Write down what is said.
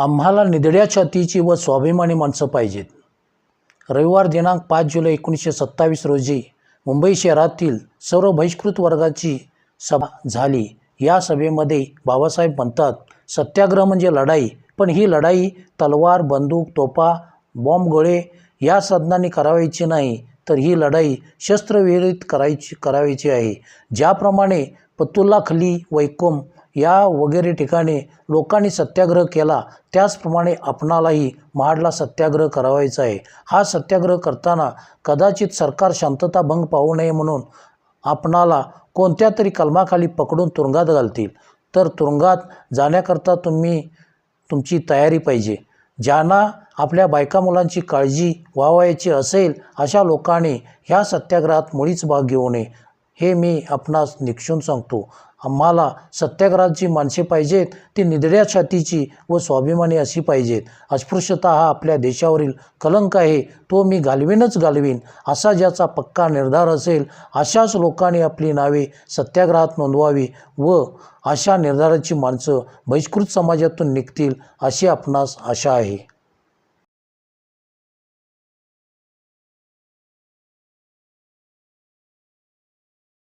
आम्हाला निधड्या छातीची व स्वाभिमानी माणसं पाहिजेत. रविवार दिनांक पाच जुलै एकोणीसशे सत्तावीस रोजी मुंबई शहरातील सर्व बहिष्कृत वर्गाची सभा झाली. या सभेमध्ये बाबासाहेब म्हणतात सत्याग्रह म्हणजे लढाई पण ही लढाई तलवार बंदूक तोफा बॉम्ब गोळे या साधनांनी करावायची नाही तर ही लढाई शस्त्रविहित करायची करावायची आहे. ज्याप्रमाणे पतुल्ला खली वैकोम या वगैरे ठिकाणी लोकांनी सत्याग्रह केला त्याचप्रमाणे आपणालाही महाडला सत्याग्रह करावायचा आहे. हा सत्याग्रह करताना कदाचित सरकार शांतता भंग पाहू नये म्हणून आपणाला कोणत्या तरी कलमाखाली पकडून तुरुंगात घालतील. तर तुरुंगात जाण्याकरता तुम्ही तुमची तयारी पाहिजे. ज्यांना आपल्या बायका मुलांची काळजी व्हावायची असेल अशा लोकांनी ह्या सत्याग्रहात मुळीच भाग घेऊ नये. हे मी आपणास निक्षून सांगतो. आम्हाला सत्याग्रहाची माणसे पाहिजेत ती निधड्या छातीची व स्वाभिमानी अशी पाहिजेत. अस्पृश्यता हा आपल्या देशावरील कलंक आहे तो मी घालवीनच घालवीन असा ज्याचा पक्का निर्धार असेल अशाच लोकांनी आपली नावे सत्याग्रहात नोंदवावी व अशा निर्धाराची माणसं बहिष्कृत समाजातून निघतील अशी आपणास आशा आहे.